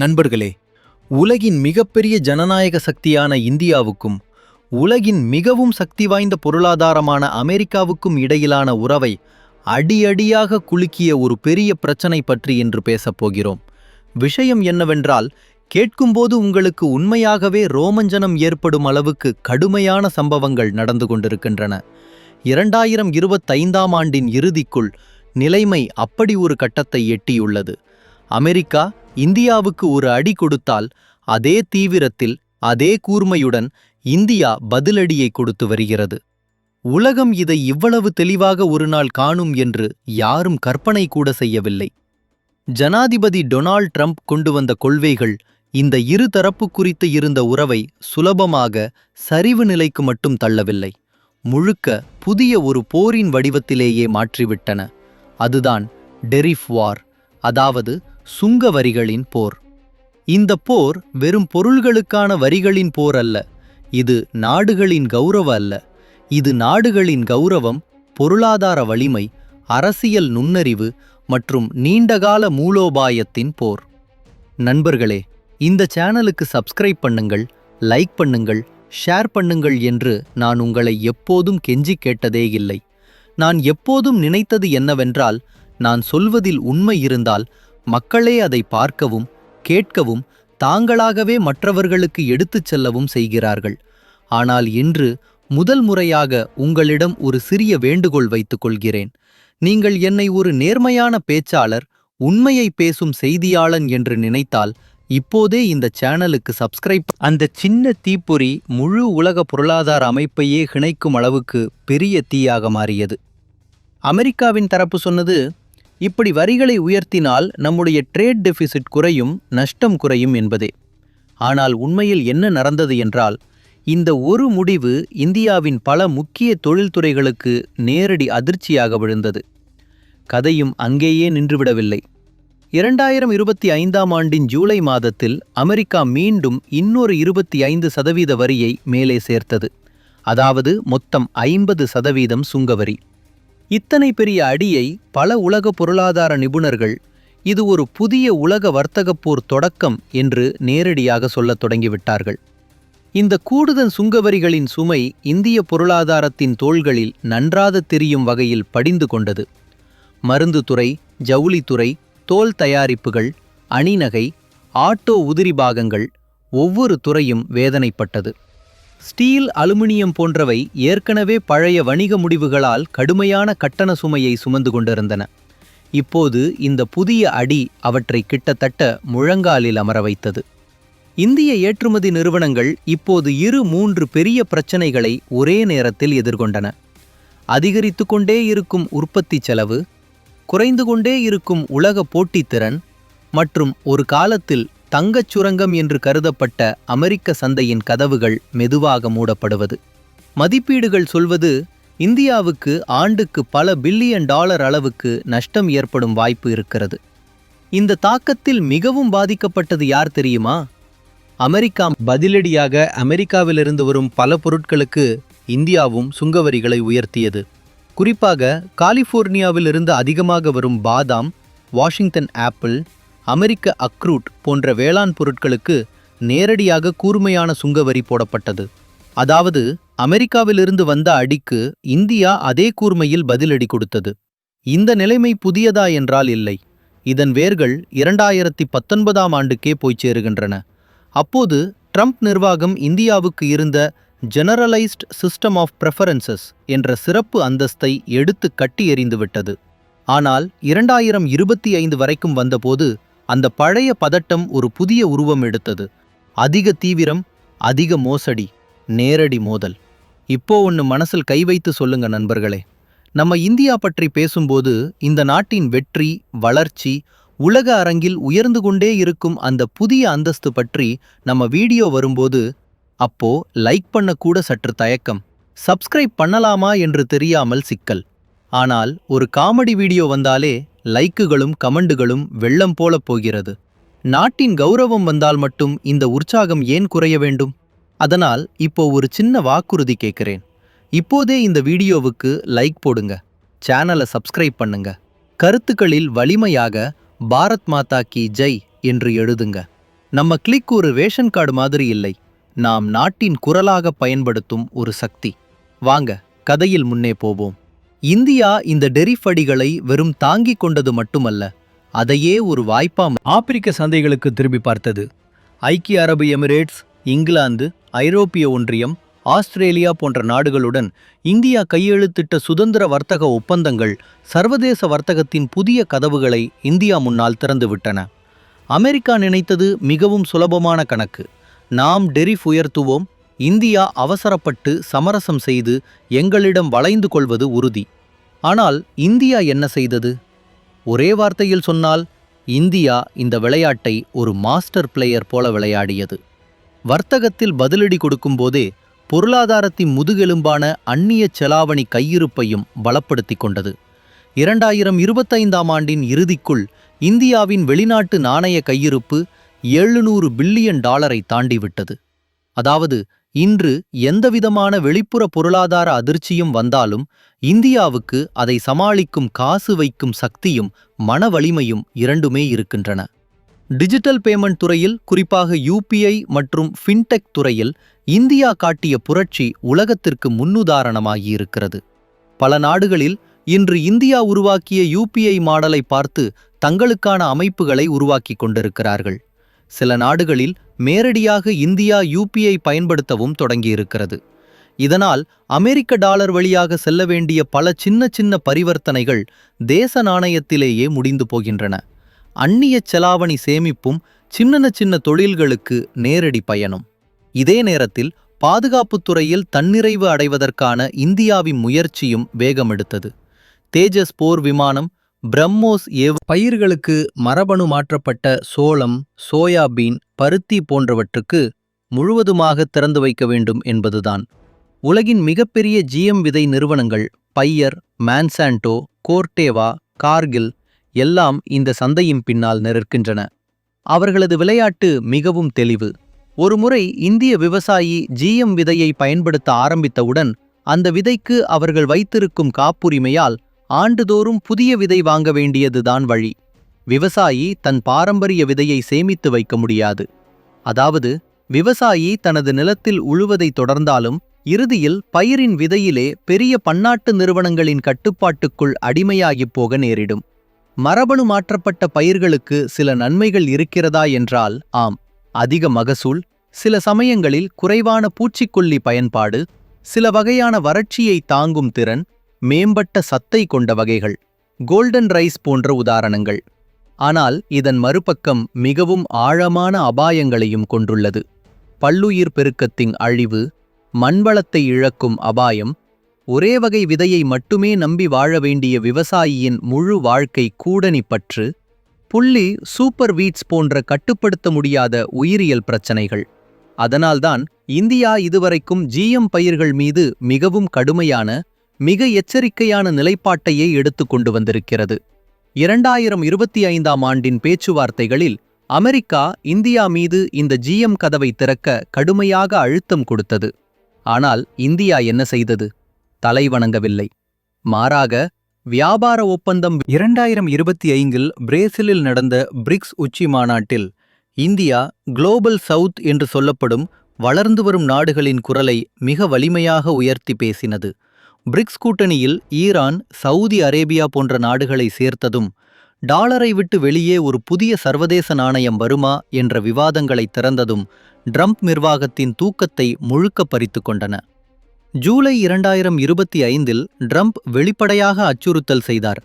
நண்பர்களே உலகின் மிகப்பெரிய ஜனநாயக சக்தியான இந்தியாவுக்கும் உலகின் மிகவும் சக்தி வாய்ந்த பொருளாதாரமான அமெரிக்காவுக்கும் இடையிலான உறவை அடியடியாக குலுக்கிய ஒரு பெரிய பிரச்சனை பற்றி இன்று பேசப் போகிறோம். விஷயம் என்னவென்றால் கேட்கும்போது உங்களுக்கு உண்மையாகவே ரோமஞ்சனம் ஏற்படும் அளவுக்கு கடுமையான சம்பவங்கள் நடந்து கொண்டிருக்கின்றன. இரண்டாயிரம் இருபத்தைந்தாம் ஆண்டின் இறுதிக்குள் நிலைமை அப்படி ஒரு கட்டத்தை எட்டியுள்ளது. அமெரிக்கா இந்தியாவுக்கு ஒரு அடி கொடுத்தால் அதே தீவிரத்தில் அதே கூர்மையுடன் இந்தியா பதிலடியை கொடுத்து வருகிறது. உலகம் இதை இவ்வளவு தெளிவாக ஒரு நாள் காணும் என்று யாரும் கற்பனை கூட செய்யவில்லை. ஜனாதிபதி டொனால்ட் ட்ரம்ப் கொண்டு வந்த கொள்கைகள் இந்த இரு தரப்பு குறித்து இருந்த உறவை சுலபமாக சரிவு நிலைக்கு மட்டும் தள்ளவில்லை. முழுக்க புதிய ஒரு போரின் வடிவத்திலேயே மாற்றிவிட்டன. அதுதான் டெரிஃப் வார். அதாவது சுங்க வரிகளின் போர். இந்த போர் வெறும் பொருள்களுக்கான வரிகளின் போர் அல்ல இது நாடுகளின் கௌரவ அல்ல. இது நாடுகளின் கௌரவம் பொருளாதார வலிமை அரசியல் நுண்ணறிவு மற்றும் நீண்டகால மூலோபாயத்தின் போர். நண்பர்களே இந்த சேனலுக்கு சப்ஸ்கிரைப் பண்ணுங்கள் லைக் பண்ணுங்கள் ஷேர் பண்ணுங்கள் என்று நான் உங்களை எப்போதும் கெஞ்சி கேட்டதே இல்லை. நான் எப்போதும் நினைத்தது என்னவென்றால் நான் சொல்வதில் உண்மை இருந்தால் மக்களே அதை பார்க்கவும் கேட்கவும் தாங்களாகவே மற்றவர்களுக்கு எடுத்துச் செல்லவும் செய்கிறார்கள். ஆனால் இன்று முதல் முறையாக உங்களிடம் ஒரு சிறிய வேண்டுகோள் வைத்துக் கொள்கிறேன். நீங்கள் என்னை ஒரு நேர்மையான பேச்சாளர் உண்மையை பேசும் செய்தியாளன் என்று நினைத்தால் இப்போதே இந்த சேனலுக்கு சப்ஸ்கிரைப் அந்த சின்ன தீப்பொறி முழு உலக பொருளாதார அமைப்பையே கிணைக்கும் அளவுக்கு பெரிய தீயாக மாறியது. அமெரிக்காவின் தரப்பு சொன்னது இப்படி வரிகளை உயர்த்தினால் நம்முடைய ட்ரேட் டெபிசிட் குறையும் நஷ்டம் குறையும் என்பதே. ஆனால் உண்மையில் என்ன நடந்தது என்றால் இந்த ஒரு முடிவு இந்தியாவின் பல முக்கிய தொழில்துறைகளுக்கு நேரடி அதிர்ச்சியாக விழுந்தது. கதையும் அங்கேயே நின்றுவிடவில்லை. இரண்டாயிரம் இருபத்தி ஐந்தாம் ஆண்டின் ஜூலை மாதத்தில் அமெரிக்கா மீண்டும் இன்னொரு இருபத்தி ஐந்து சதவீத வரியை மேலே சேர்த்தது. அதாவது மொத்தம் ஐம்பது சதவீதம் சுங்கவரி. இத்தனை பெரிய அடியை பல உலக பொருளாதார நிபுணர்கள் இது ஒரு புதிய உலக வர்த்தகப் போர் தொடக்கம் என்று நேரடியாக சொல்லத் தொடங்கிவிட்டார்கள். இந்த கூடுதல் சுங்கவரிகளின் சுமை இந்திய பொருளாதாரத்தின் தோள்களில் நன்றாக தெரியும் வகையில் படிந்து கொண்டது. மருந்து துறை ஜவுளித்துறை தோல் தயாரிப்புகள் அணிநகை ஆட்டோ உதிரி பாகங்கள் ஒவ்வொரு துறையும் வேதனைப்பட்டது. ஸ்டீல் அலுமினியம் போன்றவை ஏற்கனவே பழைய வணிக முடிவுகளால் கடுமையான கட்டண சுமையை சுமந்து கொண்டிருந்தன. இப்போது இந்த புதிய அடி அவற்றை கிட்டத்தட்ட முழங்காலில் அமர வைத்தது. இந்திய ஏற்றுமதி நிறுவனங்கள் இப்போது இரு மூன்று பெரிய பிரச்சனைகளை ஒரே நேரத்தில் எதிர்கொண்டன. அதிகரித்து கொண்டே இருக்கும் உற்பத்தி செலவு குறைந்து கொண்டே இருக்கும் உலக போட்டித்திறன் மற்றும் ஒரு காலத்தில் தங்கச் சுரங்கம் என்று கருதப்பட்ட அமெரிக்க சந்தையின் கதவுகள் மெதுவாக மூடப்படுவது. மதிப்பீடுகள் சொல்வது இந்தியாவுக்கு ஆண்டுக்கு பல பில்லியன் டாலர் அளவுக்கு நஷ்டம் ஏற்படும் வாய்ப்பு இருக்கிறது. இந்த தாக்கத்தில் மிகவும் பாதிக்கப்பட்டது யார் தெரியுமா? அமெரிக்கா பதிலடியாக அமெரிக்காவிலிருந்து வரும் பல பொருட்களுக்கு இந்தியாவும் சுங்கவரிகளை உயர்த்தியது. குறிப்பாக காலிஃபோர்னியாவிலிருந்து அதிகமாக வரும் பாதாம் வாஷிங்டன் ஆப்பிள் அமெரிக்க அக்ரூட் போன்ற வேளாண் பொருட்களுக்கு நேரடியாக கூர்மையான சுங்கவரி போடப்பட்டது. அதாவது அமெரிக்காவிலிருந்து வந்த அடிக்கு இந்தியா அதே கூர்மையில் பதிலடி கொடுத்தது. இந்த நிலைமை புதியதா என்றால் இல்லை. இதன் வேர்கள் இரண்டாயிரத்தி பத்தொன்பதாம் ஆண்டுக்கே போய்ச் சேருகின்றன. அப்போது ட்ரம்ப் நிர்வாகம் இந்தியாவுக்கு இருந்த ஜெனரலைஸ்ட் சிஸ்டம் ஆஃப் ப்ரெஃபரன்சஸ் என்ற சிறப்பு அந்தஸ்தை எடுத்து கட்டி எறிந்துவிட்டது. ஆனால் இரண்டாயிரம் இருபத்தி ஐந்து வரைக்கும் வந்தபோது அந்த பழைய பதட்டம் ஒரு புதிய உருவம் எடுத்தது. அதிக தீவிரம் அதிக மோசடி நேரடி மோதல். இப்போ ஒன்று மனசில் கை வைத்து சொல்லுங்க நண்பர்களே. நம்ம இந்தியா பற்றி பேசும்போது இந்த நாட்டின் வெற்றி வளர்ச்சி உலக அரங்கில் உயர்ந்து கொண்டே இருக்கும் அந்த புதிய அந்தஸ்து பற்றி நம்ம வீடியோ வரும்போது அப்போ லைக் பண்ணக்கூட சற்று தயக்கம். சப்ஸ்கிரைப் பண்ணலாமா என்று தெரியாமல் சிக்கல். ஆனால் ஒரு காமெடி வீடியோ வந்தாலே லைக்குகளும் கமெண்டுகளும் வெள்ளம் போலப் போகிறது. நாட்டின் கௌரவம் வந்தால் மட்டும் இந்த உற்சாகம் ஏன் குறைய வேண்டும்? அதனால் இப்போ ஒரு சின்ன வாக்குறுதி கேட்கிறேன். இப்போதே இந்த வீடியோவுக்கு லைக் போடுங்க. சேனலை சப்ஸ்கிரைப் பண்ணுங்க. கருத்துக்களில் வலிமையாக பாரத் மாதா கி ஜெய் என்று எழுதுங்க. நம்ம கிளிக் ஒரு ரேஷன் கார்டு மாதிரி இல்லை. நாம் நாட்டின் குரலாக பயன்படுத்தும் ஒரு சக்தி. வாங்க கதையில் முன்னே போவோம். இந்தியா இந்த டெரிஃப் அடிகளை வெறும் தாங்கிக் கொண்டது மட்டுமல்ல அதையே ஒரு வாய்ப்பா ஆப்பிரிக்க சந்தைகளுக்கு திரும்பி பார்த்தது. ஐக்கிய அரபு எமிரேட்ஸ் இங்கிலாந்து ஐரோப்பிய ஒன்றியம் ஆஸ்திரேலியா போன்ற நாடுகளுடன் இந்தியா கையெழுத்திட்ட சுதந்திர வர்த்தக ஒப்பந்தங்கள் சர்வதேச வர்த்தகத்தின் புதிய கதவுகளை இந்தியா முன்னால் திறந்துவிட்டன. அமெரிக்கா நினைத்தது மிகவும் சுலபமான கணக்கு. நாம் டெரிஃப் உயர்த்துவோம் இந்தியா அவசரப்பட்டு சமரசம் செய்து எங்களிடம் வளைந்து கொள்வது உறுதி. ஆனால் இந்தியா என்ன செய்தது? ஒரே வார்த்தையில் சொன்னால் இந்தியா இந்த விளையாட்டை ஒரு மாஸ்டர் பிளேயர் போல விளையாடியது. வர்த்தகத்தில் பதிலடி கொடுக்கும்போதே பொருளாதாரத்தின் முதுகெலும்பான அந்நிய செலாவணி கையிருப்பையும் பலப்படுத்திக் கொண்டது. இரண்டாயிரம் இருபத்தைந்தாம் ஆண்டின் இறுதிக்குள் இந்தியாவின் வெளிநாட்டு நாணய கையிருப்பு எழுநூறு பில்லியன் டாலரை தாண்டிவிட்டது. அதாவது இன்று எந்தவிதமான வெளிப்புற பொருளாதார அதிர்ச்சியும் வந்தாலும் இந்தியாவுக்கு அதை சமாளிக்கும் காசு வைக்கும் சக்தியும் மன வலிமையும் இரண்டுமே இருக்கின்றன. டிஜிட்டல் பேமெண்ட் துறையில் குறிப்பாக யூபிஐ மற்றும் ஃபின்டெக் துறையில் இந்தியா காட்டிய புரட்சி உலகத்திற்கு முன்னுதாரணமாகியிருக்கிறது பல நாடுகளில் இன்று இந்தியா உருவாக்கிய யூபிஐ மாடலை பார்த்து தங்களுக்கான அமைப்புகளை உருவாக்கிக் கொண்டிருக்கிறார்கள். சில நாடுகளில் நேரடியாக இந்தியா யூபிஐ பயன்படுத்தவும் தொடங்கியிருக்கிறது. இதனால் அமெரிக்க டாலர் வழியாக செல்ல வேண்டிய பல சின்ன சின்ன பரிவர்த்தனைகள் தேச நாணயத்திலேயே முடிந்து போகின்றன. அந்நிய செலாவணி சேமிப்பும் சின்னன சின்ன தொழில்களுக்கு நேரடி பயனும். இதே நேரத்தில் பாதுகாப்புத்துறையில் தன்னிறைவு அடைவதற்கான இந்தியாவின் முயற்சியும் வேகமெடுத்தது. தேஜஸ் போர் விமானம் பிரம்மோஸ் ஏவ் பயிர்களுக்கு மரபணு மாற்றப்பட்ட சோளம் சோயாபீன் பருத்தி போன்றவற்றுக்கு முழுவதுமாக திறந்து வைக்க வேண்டும் என்பதுதான். உலகின் மிகப்பெரிய ஜிஎம் விதை நிறுவனங்கள் பையர் மான்சாண்டோ கோர்டேவா கார்கில் எல்லாம் இந்த சந்தையின் பின்னால் நிற்கின்றன. அவர்களது விளையாட்டு மிகவும் தெளிவு. ஒருமுறை இந்திய விவசாயி ஜிஎம் விதையை பயன்படுத்த ஆரம்பித்தவுடன் அந்த விதைக்கு அவர்கள் வைத்திருக்கும் காப்புரிமையால் ஆண்டுதோறும் புதிய விதை வாங்க வேண்டியதுதான் வழி. விவசாயி தன் பாரம்பரிய விதையை சேமித்து வைக்க முடியாது. அதாவது விவசாயி தனது நிலத்தில் உழுவதை தொடர்ந்தாலும் இறுதியில் பயிரின் விதையிலே பெரிய பன்னாட்டு நிறுவனங்களின் கட்டுப்பாட்டுக்குள் அடிமையாகிப் போக நேரிடும். மரபணு மாற்றப்பட்ட பயிர்களுக்கு சில நன்மைகள் இருக்கிறதா என்றால் ஆம். அதிக மகசூல் சில சமயங்களில் குறைவான பூச்சிக்கொல்லி பயன்பாடு சில வகையான வறட்சியை தாங்கும் திறன் மேம்பட்ட சத்தை கொண்ட வகைகள் கோல்டன் ரைஸ் போன்ற உதாரணங்கள். ஆனால் இதன் மறுபக்கம் மிகவும் ஆழமான அபாயங்களையும் கொண்டுள்ளது. பல்லுயிர் பெருக்கத்தின் அழிவு மண்வளத்தை இழக்கும் அபாயம் ஒரே வகை விதையை மட்டுமே நம்பி வாழ வேண்டிய விவசாயியின் முழு வாழ்க்கை கூடணி பற்று புள்ளி சூப்பர் வீட்ஸ் போன்ற கட்டுப்படுத்த முடியாத உயிரியல் பிரச்சனைகள். அதனால்தான் இந்தியா இதுவரைக்கும் ஜிஎம் பயிர்கள் மீது மிகவும் கடுமையான மிக எச்சரிக்கையான நிலைப்பாட்டையே எடுத்துக்கொண்டு வந்திருக்கிறது. இரண்டாயிரம் இருபத்தி ஐந்தாம் ஆண்டின் பேச்சுவார்த்தைகளில் அமெரிக்கா இந்தியா மீது இந்த ஜிஎம் கதவை திறக்க கடுமையாக அழுத்தம் கொடுத்தது. ஆனால் இந்தியா என்ன செய்தது? தலைவணங்கவில்லை மாறாக வியாபார ஒப்பந்தம் இரண்டாயிரம் இருபத்தி ஐந்தில் பிரேசிலில் நடந்த பிரிக்ஸ் உச்சி மாநாட்டில் இந்தியா குளோபல் சவுத் என்று சொல்லப்படும் வளர்ந்து வரும் நாடுகளின் குரலை மிக வலிமையாக உயர்த்தி பேசினது. பிரிக்ஸ் கூட்டணியில் ஈரான் சவுதி அரேபியா போன்ற நாடுகளை சேர்த்ததும் டாலரை விட்டு வெளியே ஒரு புதிய சர்வதேச நாணயம் வருமா என்ற விவாதங்களை திறந்ததும் ட்ரம்ப் நிர்வாகத்தின் தூக்கத்தை முழுக்க பறித்து கொண்டன. ஜூலை இரண்டாயிரம் இருபத்தி ஐந்தில் ட்ரம்ப் வெளிப்படையாக அச்சுறுத்தல் செய்தார்.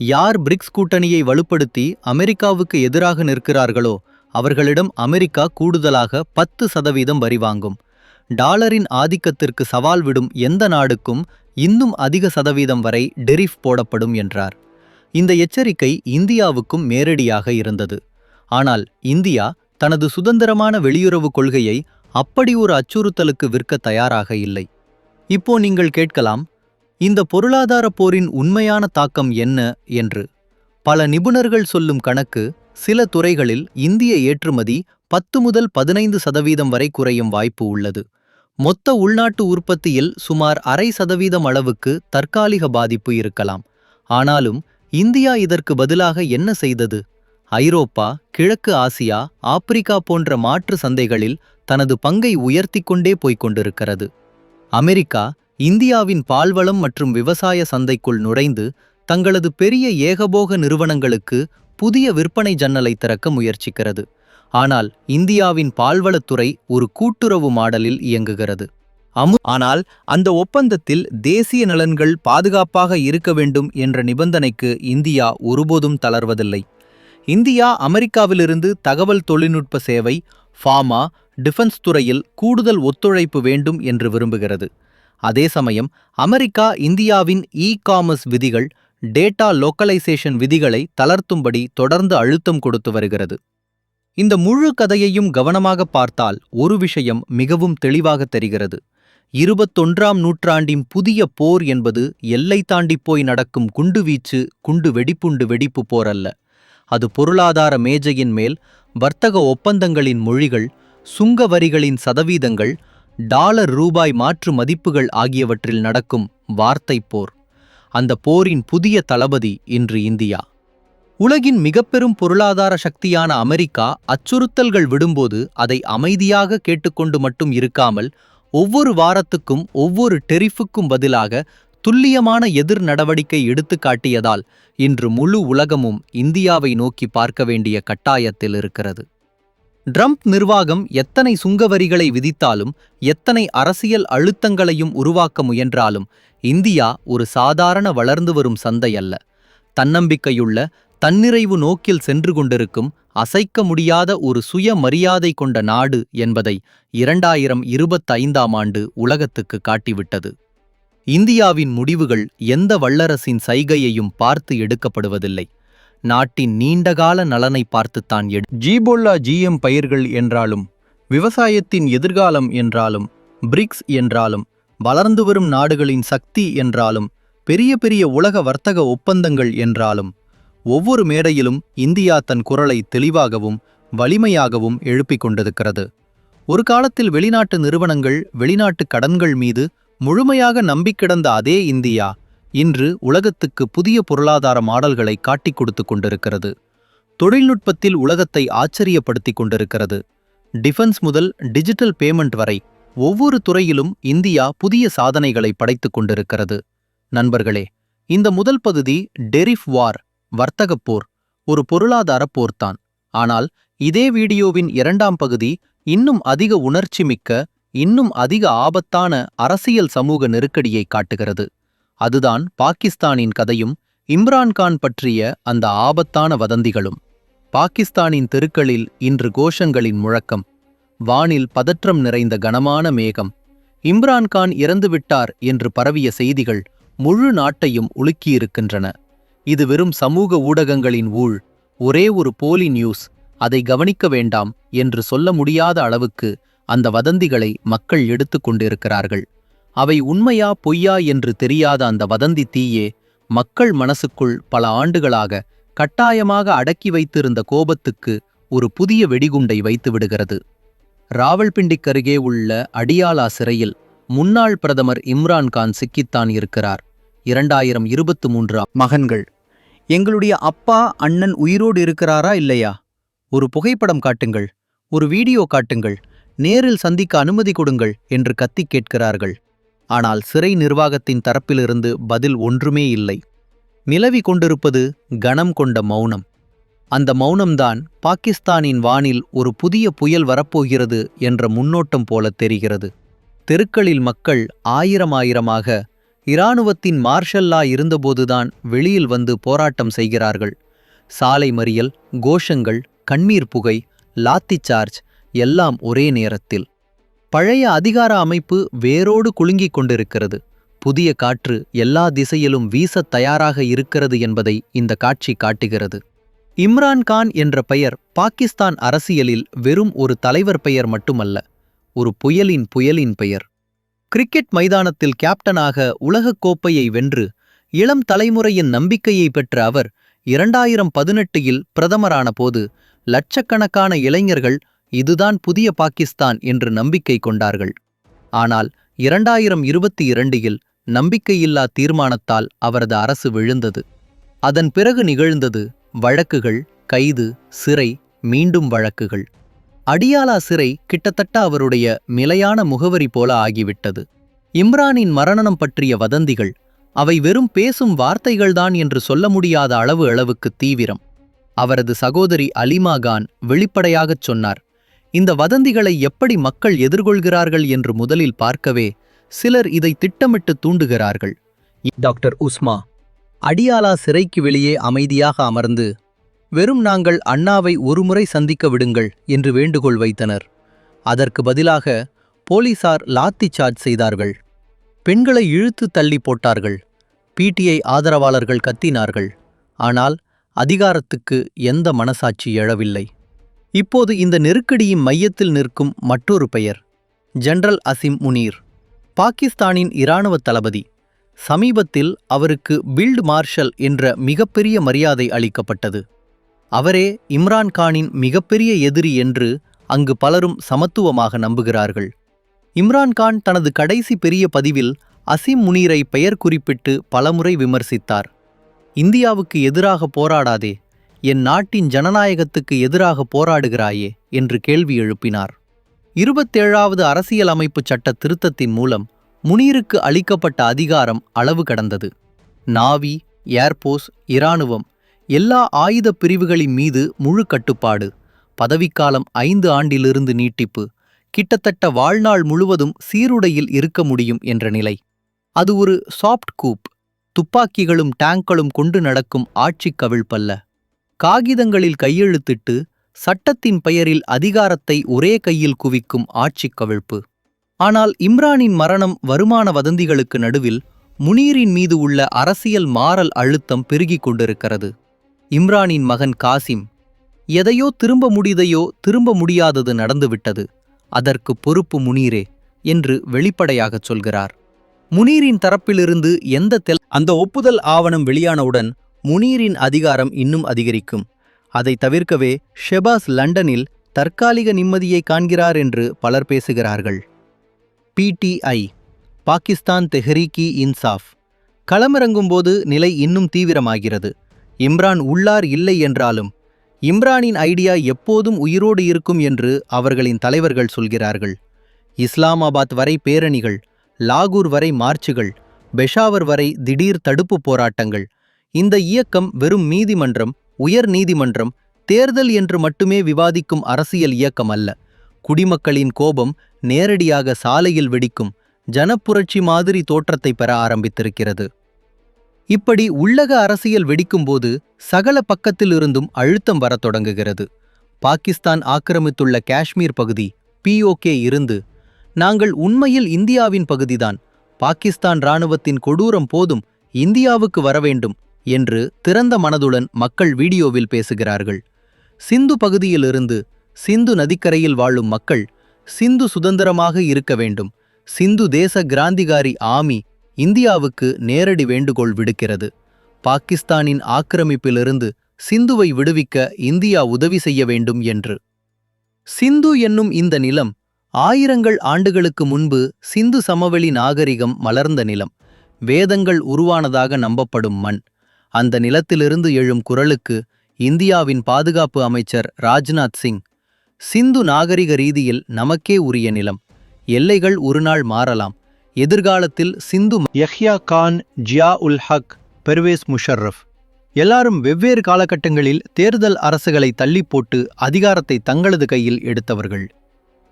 யார் பிரிக்ஸ் கூட்டணியை வலுப்படுத்தி அமெரிக்காவுக்கு எதிராக நிற்கிறார்களோ அவர்களிடம் அமெரிக்கா கூடுதலாக பத்து சதவீதம் வரி வாங்கும். டாலரின் ஆதிக்கத்திற்கு சவால் விடும் எந்த நாடுக்கும் இன்னும் அதிக சதவீதம் வரை டெரிஃப் போடப்படும் என்றார். இந்த எச்சரிக்கை இந்தியாவுக்கும் நேரடியாக இருந்தது. ஆனால் இந்தியா தனது சுதந்திரமான வெளியுறவு கொள்கையை அப்படி ஒரு அச்சுறுத்தலுக்கு விற்க தயாராக இல்லை. இப்போ நீங்கள் கேட்கலாம் இந்த பொருளாதார போரின் உண்மையான தாக்கம் என்ன என்று. பல நிபுணர்கள் சொல்லும் கணக்கு சில துறைகளில் இந்திய ஏற்றுமதி பத்து முதல் பதினைந்து சதவீதம் வரை குறையும் வாய்ப்பு உள்ளது. மொத்த உள்நாட்டு உற்பத்தியில் சுமார் அரை சதவீதம் அளவுக்கு தற்காலிக பாதிப்பு இருக்கலாம். ஆனாலும் இந்தியா இதற்கு பதிலாக என்ன செய்தது? ஐரோப்பா கிழக்கு ஆசியா ஆப்பிரிக்கா போன்ற மாற்று சந்தைகளில் தனது பங்கை உயர்த்திக் கொண்டே போய்க் கொண்டிருக்கிறது. அமெரிக்கா இந்தியாவின் பால்வளம் மற்றும் விவசாய சந்தைக்குள் நுழைந்து தங்களது பெரிய ஏகபோக நிறுவனங்களுக்கு புதிய விற்பனை ஜன்னலை திறக்க முயற்சிக்கிறது. ஆனால் இந்தியாவின் பால்வளத்துறை ஒரு கூட்டுறவு மாடலில் இயங்குகிறது. அமு ஆனால் அந்த ஒப்பந்தத்தில் தேசிய நலன்கள் பாதுகாப்பாக இருக்க வேண்டும் என்ற நிபந்தனைக்கு இந்தியா ஒருபோதும் தளர்வதில்லை. இந்தியா அமெரிக்காவிலிருந்து தகவல் தொழில்நுட்ப சேவை ஃபாமா டிஃபென்ஸ் துறையில் கூடுதல் ஒத்துழைப்பு வேண்டும் என்று விரும்புகிறது. அதே சமயம் அமெரிக்கா இந்தியாவின் இ காமர்ஸ் விதிகள் டேட்டா லோக்கலைசேஷன் விதிகளை தளர்த்தும்படி தொடர்ந்து அழுத்தம் கொடுத்து வருகிறது. இந்த முழு கதையையும் கவனமாக பார்த்தால் ஒரு விஷயம் மிகவும் தெளிவாக தெரிகிறது. இருபத்தொன்றாம் நூற்றாண்டின் புதிய போர் என்பது எல்லை தாண்டிப் போய் நடக்கும் குண்டுவீச்சு குண்டு வெடிப்புண்டு வெடிப்பு போர் அல்ல அது பொருளாதார மேஜையின் மேல் வர்த்தக ஒப்பந்தங்களின் மொழிகள் சுங்க வரிகளின் சதவீதங்கள் டாலர் ரூபாய் மாற்று மதிப்புகள் ஆகியவற்றில் நடக்கும் வார்த்தைப் போர். அந்த போரின் புதிய தளபதி இன்று இந்தியா. உலகின் மிகப்பெரும் பொருளாதார சக்தியான அமெரிக்கா அச்சுறுத்தல்கள் விடும்போது அதை அமைதியாக கேட்டுக்கொண்டு மட்டும் இருக்காமல் ஒவ்வொரு வாரத்துக்கும் ஒவ்வொரு டெரிஃபுக்கும் பதிலாக துல்லியமான எதிர் நடவடிக்கை எடுத்து காட்டியதால் இன்று முழு உலகமும் இந்தியாவை நோக்கி பார்க்க வேண்டிய கட்டாயத்தில் இருக்கிறது. ட்ரம்ப் நிர்வாகம் எத்தனை சுங்கவரிகளை விதித்தாலும் எத்தனை அரசியல் அழுத்தங்களையும் உருவாக்க முயன்றாலும் இந்தியா ஒரு சாதாரண வளர்ந்து வரும் சந்தை அல்ல. தன்னம்பிக்கையுள்ள தன்னிறைவு நோக்கில் சென்று கொண்டிருக்கும் அசைக்க முடியாத ஒரு சுய மரியாதை கொண்ட நாடு என்பதை இரண்டாயிரம் இருபத்தைந்தாம் ஆண்டு உலகத்துக்கு காட்டிவிட்டது. இந்தியாவின் முடிவுகள் எந்த வல்லரசின் சைகையையும் பார்த்து எடுக்கப்படுவதில்லை. நாட்டின் நீண்டகால நலனை பார்த்துத்தான் எடு ஜீபோல்லா ஜிஎம் பயிர்கள் என்றாலும் விவசாயத்தின் எதிர்காலம் என்றாலும் பிரிக்ஸ் என்றாலும் வளர்ந்து வரும் நாடுகளின் சக்தி என்றாலும் பெரிய பெரிய உலக வர்த்தக ஒப்பந்தங்கள் என்றாலும் ஒவ்வொரு மேடையிலும் இந்தியா தன் குரலை தெளிவாகவும் வலிமையாகவும் எழுப்பிக் கொண்டிருக்கிறது. ஒரு காலத்தில் வெளிநாட்டு நிறுவனங்கள் வெளிநாட்டு கடன்கள் மீது முழுமையாக நம்பிக்கிடந்த அதே இந்தியா இன்று உலகத்துக்கு புதிய பொருளாதார மாடல்களை காட்டிக் கொடுத்து கொண்டிருக்கிறது. தொழில்நுட்பத்தில் உலகத்தை ஆச்சரியப்படுத்திக் கொண்டிருக்கிறது. டிஃபென்ஸ் முதல் டிஜிட்டல் பேமெண்ட் வரை ஒவ்வொரு துறையிலும் இந்தியா புதிய சாதனைகளை படைத்துக் கொண்டிருக்கிறது. நண்பர்களே இந்த முதல் பகுதி டெரிஃப் வார் வர்த்தகப் போர் ஒரு பொருளாதார போர்தான். ஆனால் இதே வீடியோவின் இரண்டாம் பகுதி இன்னும் அதிக உணர்ச்சி மிக்க இன்னும் அதிக ஆபத்தான அரசியல் சமூக நெருக்கடியை காட்டுகிறது. அதுதான் பாகிஸ்தானின் கதையும் இம்ரான்கான் பற்றிய அந்த ஆபத்தான வதந்திகளும். பாகிஸ்தானின் தெருக்களில் இன்று கோஷங்களின் முழக்கம் வானில் பதற்றம் நிறைந்த கனமான மேகம். இம்ரான்கான் இறந்துவிட்டார் என்று பரவிய செய்திகள் முழு நாட்டையும் உலுக்கியிருக்கின்றன. இது வெறும் சமூக ஊடகங்களின் ஊழ் ஒரே ஒரு போலி நியூஸ் அதை கவனிக்க வேண்டாம் என்று சொல்ல முடியாத அளவுக்கு அந்த வதந்திகளை மக்கள் எடுத்துக் கொண்டிருக்கிறார்கள். அவை உண்மையா பொய்யா என்று தெரியாத அந்த வதந்தி தீயே மக்கள் மனசுக்குள் பல ஆண்டுகளாக கட்டாயமாக அடக்கி வைத்திருந்த கோபத்துக்கு ஒரு புதிய வெடிகுண்டை வைத்து விடுகிறது. ராவல்பிண்டிக்கருகே உள்ள அடியாலா சிறையில் முன்னாள் பிரதமர் இம்ரான்கான் சிக்கித்தான் இருக்கிறார். இரண்டாயிரம் இருபத்து மூன்று மகன்கள் எங்களுடைய அப்பா அண்ணன் உயிரோடு இருக்கிறாரா இல்லையா? ஒரு புகைப்படம் காட்டுங்கள் ஒரு வீடியோ காட்டுங்கள் நேரில் சந்திக்க அனுமதி கொடுங்கள் என்று கத்திக் கேட்கிறார்கள். ஆனால் சிறை நிர்வாகத்தின் தரப்பிலிருந்து பதில் ஒன்றுமே இல்லை. நிலவி கொண்டிருப்பது கணம் கொண்ட மௌனம். அந்த மௌனம்தான் பாகிஸ்தானின் வானில் ஒரு புதிய புயல் வரப்போகிறது என்ற முன்னோட்டம் போல தெரிகிறது. தெருக்களில் மக்கள் ஆயிரம் ஆயிரமாக இராணுவத்தின் மார்ஷல்லா இருந்தபோதுதான் வெளியில் வந்து போராட்டம் செய்கிறார்கள். சாலை மறியல் கோஷங்கள் கண்ணீர் புகை லாத்தி சார்ஜ் எல்லாம் ஒரே நேரத்தில். பழைய அதிகார அமைப்பு வேரோடு குலுங்கிக் கொண்டிருக்கிறது. புதிய காற்று எல்லா திசையிலும் வீசத் தயாராக இருக்கிறது என்பதை இந்த காட்சி காட்டுகிறது. இம்ரான் கான் என்ற பெயர் பாகிஸ்தான் அரசியலில் வெறும் ஒரு தலைவர் பெயர் மட்டுமல்ல ஒரு புயலின் புயலின் பெயர். கிரிக்கெட் மைதானத்தில் கேப்டனாக உலகக் கோப்பையை வென்று இளம் தலைமுறையின் நம்பிக்கையை பெற்ற அவர் இரண்டாயிரம் பதினெட்டில் பிரதமரான போது லட்சக்கணக்கான இளைஞர்கள் இதுதான் புதிய பாகிஸ்தான் என்று நம்பிக்கை கொண்டார்கள். ஆனால் இரண்டாயிரம் இருபத்தி இரண்டில் நம்பிக்கையில்லா தீர்மானத்தால் அவரது அரசு விழுந்தது. அதன் பிறகு நிகழ்ந்தது வழக்குகள் கைது சிறை மீண்டும் வழக்குகள். அடியாலா சிறை கிட்டத்தட்ட அவருடைய நிலையான முகவரி போல ஆகிவிட்டது. இம்ரானின் மரணம் பற்றிய வதந்திகள் அவை வெறும் பேசும் வார்த்தைகள்தான் என்று சொல்ல முடியாத அளவு அளவுக்கு தீவிரம். அவரது சகோதரி அலிமா கான் வெளிப்படையாகச் சொன்னார் இந்த வதந்திகளை எப்படி மக்கள் எதிர்கொள்கிறார்கள் என்று முதலில் பார்க்கவே சிலர் இதை திட்டமிட்டு தூண்டுகிறார்கள். டாக்டர் உஸ்மா அடியாலா சிறைக்கு வெளியே அமைதியாக அமர்ந்து வெறும் நாங்கள் அண்ணாவை ஒருமுறை சந்திக்க விடுங்கள் என்று வேண்டுகோள் வைத்தனர். அதற்கு பதிலாக போலீசார் லாத்தி சார்ஜ் செய்தார்கள். பெண்களை இழுத்து தள்ளி போட்டார்கள். பிடிஐ ஆதரவாளர்கள் கத்தினார்கள். ஆனால் அதிகாரத்துக்கு எந்த மனசாட்சி எழவில்லை. இப்போது இந்த நெருக்கடியின் மையத்தில் நிற்கும் மற்றொரு பெயர் ஜெனரல் அசிம் முனீர். பாகிஸ்தானின் இராணுவ தளபதி சமீபத்தில் அவருக்கு பில்ட் மார்ஷல் என்ற மிகப்பெரிய மரியாதை அளிக்கப்பட்டது. அவரே இம்ரான் கானின் மிகப்பெரிய எதிரி என்று அங்கு பலரும் சமத்துவமாக நம்புகிறார்கள். இம்ரான்கான் தனது கடைசி பெரிய பதிவில் அசீம் முனீரை பெயர் குறிப்பிட்டு பலமுறை விமர்சித்தார். இந்தியாவுக்கு எதிராக போராடாதே என் நாட்டின் ஜனநாயகத்துக்கு எதிராக போராடுகிறாயே என்று கேள்வி எழுப்பினார். இருபத்தேழாவது அரசியலமைப்பு சட்ட திருத்தத்தின் மூலம் முனீருக்கு அளிக்கப்பட்ட அதிகாரம் அளவு கடந்தது. நாவி ஏர்போர்ஸ் இராணுவம் எல்லா ஆயுதப் பிரிவுகளின் மீது முழு கட்டுப்பாடு பதவிக்காலம் ஐந்து ஆண்டிலிருந்து நீட்டிப்பு கிட்டத்தட்ட வாழ்நாள் முழுவதும் சீருடையில் இருக்க முடியும் என்ற நிலை. அது ஒரு சாஃப்ட் கூப் துப்பாக்கிகளும் டேங்களும் கொண்டு நடக்கும் ஆட்சிக் கவிழ்ப்பல்ல. காகிதங்களில் கையெழுத்திட்டு சட்டத்தின் பெயரில் அதிகாரத்தை ஒரே கையில் குவிக்கும் ஆட்சிக் கவிழ்ப்பு. ஆனால் இம்ரானின் மரணம் வருமான வதந்திகளுக்கு நடுவில் முனீரின் மீது உள்ள அரசியல் மாறல் அழுத்தம் பெருகிக் கொண்டிருக்கிறது. இம்ரானின் மகன் காசிம் எதையோ திரும்ப முடிதையோ திரும்ப முடியாதது நடந்துவிட்டது. அதற்கு பொறுப்பு முனீரே என்று வெளிப்படையாகச் சொல்கிறார். முனீரின் தரப்பிலிருந்து எந்த தெல் அந்த ஒப்புதல் ஆவணம் வெளியானவுடன் முனீரின் அதிகாரம் இன்னும் அதிகரிக்கும். அதை தவிர்க்கவே ஷெபாஸ் லண்டனில் தற்காலிக நிம்மதியை காண்கிறார் என்று பலர் பேசுகிறார்கள். பிடிஐ பாகிஸ்தான் தெஹ்ரீக்கி இன்சாஃப். களமிறங்கும்போது நிலை இன்னும் தீவிரமாகிறது. இம்ரான் உள்ளார் இல்லை என்றாலும் இம்ரானின் ஐடியா எப்போதும் உயிரோடு இருக்கும் என்று அவர்களின் தலைவர்கள் சொல்கிறார்கள். இஸ்லாமாபாத் வரை பேரணிகள் லாகூர் வரை மார்ச்சுகள் பெஷாவர் வரை திடீர் தடுப்பு போராட்டங்கள். இந்த இயக்கம் வெறும் நீதிமன்றம் உயர் நீதிமன்றம் தேர்தல் என்று மட்டுமே விவாதிக்கும் அரசியல் இயக்கம் அல்ல. குடிமக்களின் கோபம் நேரடியாக சாலையில் வெடிக்கும் ஜனப்புரட்சி மாதிரி தோற்றத்தை பெற ஆரம்பித்திருக்கிறது. இப்படி உள்ளக அரசியல் வெடிக்கும்போது சகல பக்கத்திலிருந்தும் அழுத்தம் வரத் தொடங்குகிறது. பாகிஸ்தான் ஆக்கிரமித்துள்ள காஷ்மீர் பகுதி பிஓகே இருந்து நாங்கள் உண்மையில் இந்தியாவின் பகுதிதான். பாகிஸ்தான் இராணுவத்தின் கொடூரம் போதும் இந்தியாவுக்கு வரவேண்டும் என்று திறந்த மனதுடன் மக்கள் வீடியோவில் பேசுகிறார்கள். சிந்து பகுதியிலிருந்து சிந்து நதிக்கரையில் வாழும் மக்கள் சிந்து சுதந்திரமாக இருக்க வேண்டும். சிந்து தேச கிராந்திகாரி ஆமி இந்தியாவுக்கு நேரடி வேண்டுகோள் விடுக்கிறது. பாகிஸ்தானின் ஆக்கிரமிப்பிலிருந்து சிந்துவை விடுவிக்க இந்தியா உதவி செய்ய வேண்டும் என்று. சிந்து என்னும் இந்த நிலம் ஆயிரங்கள் ஆண்டுகளுக்கு முன்பு சிந்து சமவெளி நாகரிகம் மலர்ந்த நிலம். வேதங்கள் உருவானதாக நம்பப்படும் மண். அந்த நிலத்திலிருந்து எழும் குரலுக்கு இந்தியாவின் பாதுகாப்பு அமைச்சர் ராஜ்நாத் சிங் சிந்து நாகரிக ரீதியில் நமக்கே உரிய நிலம். எல்லைகள் ஒருநாள் மாறலாம். எதிர்காலத்தில் சிந்து யஹ்யா கான் ஜியா உல் ஹக் பெர்வேஸ் முஷர்ரஃப். எல்லாரும் வெவ்வேறு காலகட்டங்களில் தேர்தல் அரசுகளை தள்ளி போட்டு அதிகாரத்தை தங்களது கையில் எடுத்தவர்கள்.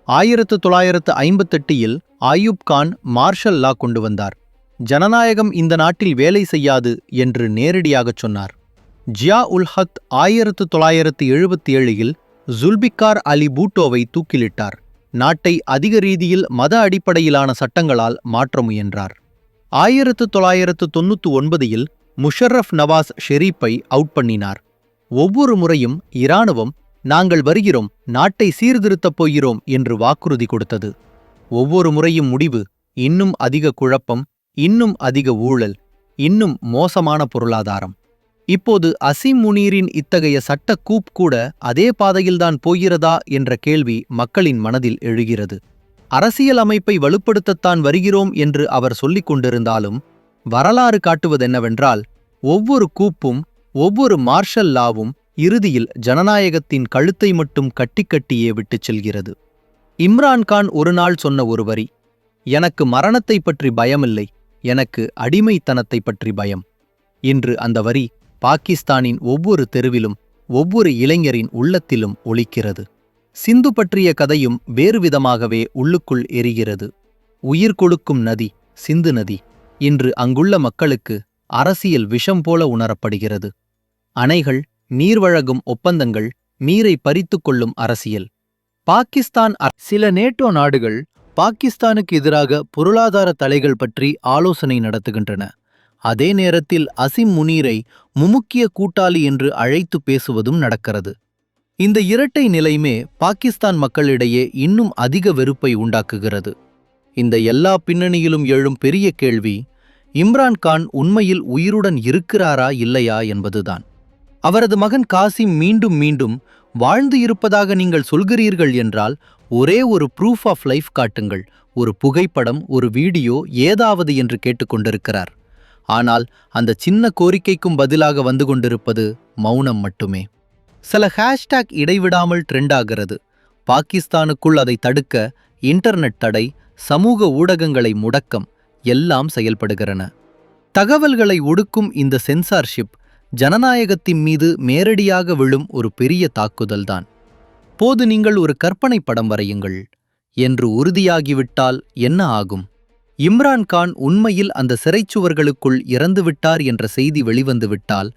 ஆயிரத்து தொள்ளாயிரத்து ஐம்பத்தெட்டில் ஆயூப் கான் மார்ஷல் லா கொண்டு வந்தார். ஜனநாயகம் இந்த நாட்டில் வேலை செய்யாது என்று நேரடியாகச் சொன்னார். ஜியா உல் ஹத் ஆயிரத்து தொள்ளாயிரத்து எழுபத்தி ஏழில் ஜுல்பிகார் அலி பூட்டோவை தூக்கிலிட்டார். நாட்டை அதிக ரீதியில் மத அடிப்படையிலான சட்டங்களால் மாற்ற முயன்றார். ஆயிரத்து தொள்ளாயிரத்து தொண்ணூற்று ஒன்பதில் முஷர்ரஃப் நவாஸ் ஷெரீப்பை அவுட் பண்ணினார். ஒவ்வொரு முறையும் இராணுவம் நாங்கள் வருகிறோம் நாட்டை சீர்திருத்தப் போகிறோம் என்று வாக்குறுதி கொடுத்தது. ஒவ்வொரு முறையும் முடிவு இன்னும் அதிக குழப்பம் இன்னும் அதிக ஊழல் இன்னும் மோசமான பொருளாதாரம் இப்போது அசீம் முனீரின் இத்தகைய சட்ட கூப் கூட அதே பாதையில்தான் போகிறதா என்ற கேள்வி மக்களின் மனதில் எழுகிறது. அரசியல் அமைப்பை வலுப்படுத்தத்தான் வருகிறோம் என்று அவர் சொல்லிக் கொண்டிருந்தாலும் வரலாறு காட்டுவதென்னவென்றால் ஒவ்வொரு கூப்பும் ஒவ்வொரு மார்ஷல் லாவும் இறுதியில் ஜனநாயகத்தின் கழுத்தை மட்டும் கட்டிக்கட்டியே விட்டுச் செல்கிறது. இம்ரான்கான் ஒரு நாள் சொன்ன ஒரு வரி எனக்கு மரணத்தைப் பற்றி பயமில்லை எனக்கு அடிமைத்தனத்தைப் பற்றி பயம் இன்று அந்த வரி பாகிஸ்தானின் ஒவ்வொரு தெருவிலும் ஒவ்வொரு இளைஞரின் உள்ளத்திலும் ஒலிக்கிறது. சிந்து பற்றிய கதையும் வேறு விதமாகவே உள்ளுக்குள் எரிகிறது. உயிர் கொடுக்கும் நதி சிந்து நதி இன்று அங்குள்ள மக்களுக்கு அரசியல் விஷம் போல உணரப்படுகிறது. அணைகள் நீர் வழங்கும் ஒப்பந்தங்கள் நீரை பறித்துக் கொள்ளும் அரசியல். பாகிஸ்தான் சில நேட்டோ நாடுகள் பாகிஸ்தானுக்கு எதிராக பொருளாதார தலைகள் பற்றி ஆலோசனை நடத்துகின்றன. அதே நேரத்தில் அசிம் முனீரை முமுக்கிய கூட்டாளி என்று அழைத்து பேசுவதும் நடக்கிறது. இந்த இரட்டை நிலைமே பாகிஸ்தான் மக்களிடையே இன்னும் அதிக வெறுப்பை உண்டாக்குகிறது. இந்த எல்லா பின்னணியிலும் எழும் பெரிய கேள்வி இம்ரான் கான் உண்மையில் உயிருடன் இருக்கிறாரா இல்லையா என்பதுதான். அவரது மகன் காசிம் மீண்டும் மீண்டும் வாழ்ந்து இருப்பதாக நீங்கள் சொல்கிறீர்கள் என்றால் ஒரே ஒரு ப்ரூஃப் ஆஃப் லைஃப் காட்டுங்கள் ஒரு புகைப்படம் ஒரு வீடியோ ஏதாவது என்று கேட்டுக்கொண்டிருக்கிறார் ஆனால் அந்த சின்ன கோரிக்கைக்கும் பதிலாக வந்து கொண்டிருப்பது மௌனம் மட்டுமே. சில ஹேஷ்டேக் இடைவிடாமல் ட்ரெண்டாகிறது பாகிஸ்தானுக்குள் அதை தடுக்க இன்டர்நெட் தடை சமூக ஊடகங்களை முடக்கம் எல்லாம் செயல்படுகிறன தகவல்களை ஒடுக்கும் இந்த சென்சார்ஷிப் ஜனநாயகத்தின் மீது நேரடியாக விழும் ஒரு பெரிய தாக்குதல்தான். போது நீங்கள் ஒரு கற்பனை படம் வரையுங்கள். என்று உறுதியாகிவிட்டால் என்ன ஆகும்? இம்ரான் கான் உண்மையில் அந்த சிறைச்சுவர்களுக்குள் இறந்துவிட்டார் என்ற செய்தி வெளிவந்துவிட்டால்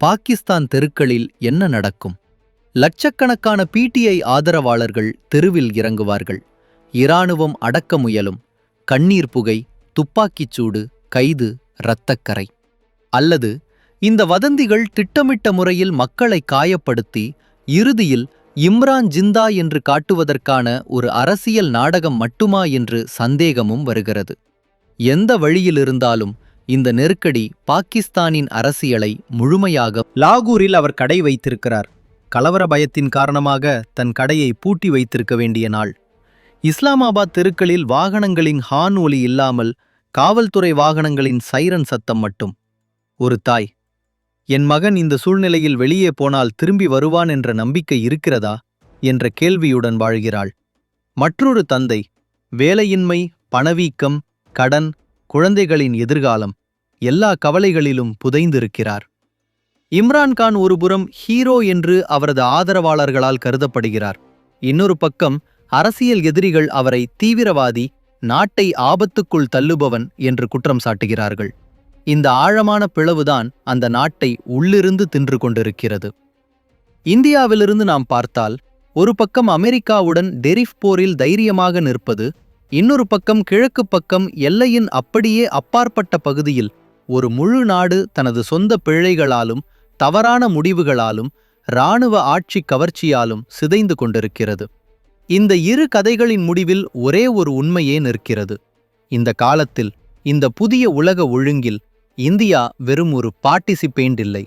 பாகிஸ்தான் தெருக்களில் என்ன நடக்கும்? லட்சக்கணக்கான பிடிஐ ஆதரவாளர்கள் தெருவில் இறங்குவார்கள். இராணுவம் அடக்க முயலும். கண்ணீர் புகை துப்பாக்கிச் சூடு கைது இரத்தக்கரை. அல்லது இந்த வதந்திகள் திட்டமிட்ட முறையில் மக்களை காயப்படுத்தி இறுதியில் இம்ரான் ஜிந்தா என்று காட்டுவதற்கான ஒரு அரசியல் நாடகம் மட்டுமா என்று சந்தேகமும் வருகிறது. எந்த வழியிலிருந்தாலும் இந்த நெருக்கடி பாகிஸ்தானின் அரசியலை முழுமையாக லாகூரில் அவர் கடை வைத்திருக்கிறார். கலவர பயத்தின் காரணமாக தன் கடையை பூட்டி வைத்திருக்க வேண்டிய நாள். இஸ்லாமாபாத் தெருக்களில் வாகனங்களின் ஹான் ஒலி இல்லாமல் காவல்துறை வாகனங்களின் சைரன் சத்தம் மட்டும். ஒரு தாய் என் மகன் இந்த சூழ்நிலையில் வெளியே போனால் திரும்பி வருவான் என்ற நம்பிக்கை இருக்கிறதா? என்ற கேள்வியுடன் வாழ்கிறாள். மற்றொரு தந்தை வேலையின்மை பணவீக்கம் கடன் குழந்தைகளின் எதிர்காலம் எல்லா கவலைகளிலும் புதைந்திருக்கிறார். இம்ரான்கான் ஒருபுறம் ஹீரோ என்று அவரது ஆதரவாளர்களால் கருதப்படுகிறார். இன்னொரு பக்கம் அரசியல் எதிரிகள் அவரை தீவிரவாதி நாட்டை ஆபத்துக்குள் தள்ளுபவன் என்று குற்றம் சாட்டுகிறார்கள். இந்த ஆழமான பிளவுதான் அந்த நாட்டை உள்ளிருந்து தின்று கொண்டிருக்கிறது. இந்தியாவிலிருந்து நாம் பார்த்தால் ஒரு பக்கம் அமெரிக்காவுடன் டெரிஃப் போரில் தைரியமாக நிற்பது இன்னொரு பக்கம் கிழக்கு பக்கம் எல்லையின் அப்படியே அப்பாற்பட்ட பகுதியில் ஒரு முழு நாடு தனது சொந்த பிழைகளாலும் தவறான முடிவுகளாலும் இராணுவ ஆட்சி கவர்ச்சியாலும் சிதைந்து கொண்டிருக்கிறது. இந்த இரு கதைகளின் முடிவில் ஒரே ஒரு உண்மையே நிற்கிறது. இந்த காலத்தில் இந்த புதிய உலக ஒழுங்கில் இந்தியா வெறும் ஒரு பார்ட்டிசிபேண்ட் இல்லை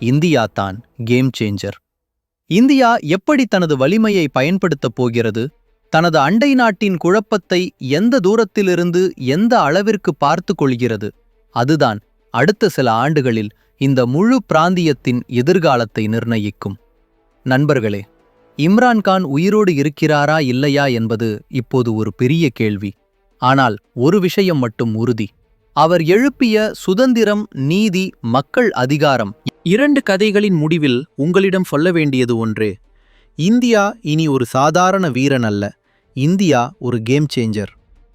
இந்தியா தான் கேம் சேஞ்சர். இந்தியா எப்படி தனது வலிமையை பயன்படுத்தப் போகிறது? தனது அண்டை நாட்டின் குழப்பத்தை எந்த தூரத்திலிருந்து எந்த அளவிற்கு பார்த்து கொள்கிறது? அதுதான் அடுத்த சில ஆண்டுகளில் இந்த முழு பிராந்தியத்தின் எதிர்காலத்தை நிர்ணயிக்கும். நண்பர்களே இம்ரான்கான் உயிரோடு இருக்கிறாரா இல்லையா என்பது இப்போது ஒரு பெரிய கேள்வி. ஆனால் ஒரு விஷயம் மட்டும் உறுதி. அவர் எழுப்பிய சுதந்திரம் நீதி மக்கள் அதிகாரம் இரண்டு கதைகளின் முடிவில் உங்களிடம் சொல்ல வேண்டியது ஒன்றே. இந்தியா இனி ஒரு சாதாரண வீரன் அல்ல இந்தியா ஒரு கேம் சேஞ்சர்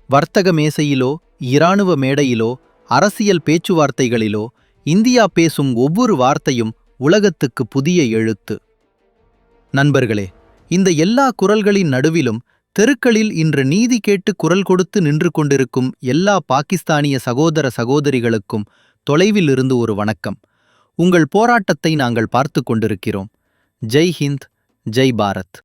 வர்த்தக மேசையிலோ இராணுவ மேடையிலோ அரசியல் பேச்சுவார்த்தைகளிலோ இந்தியா பேசும் ஒவ்வொரு வார்த்தையும் உலகத்துக்கு புதிய எழுத்து. நண்பர்களே இந்த எல்லா குரல்களின் நடுவிலும் தெருக்களில் இன்று நீதி கேட்டு குரல் கொடுத்து நின்று கொண்டிருக்கும் எல்லா பாகிஸ்தானிய சகோதர சகோதரிகளுக்கும் தொலைவில் இருந்து ஒரு வணக்கம். உங்கள் போராட்டத்தை நாங்கள் பார்த்து கொண்டிருக்கிறோம். ஜெய் ஹிந்த் ஜெய் பாரத்.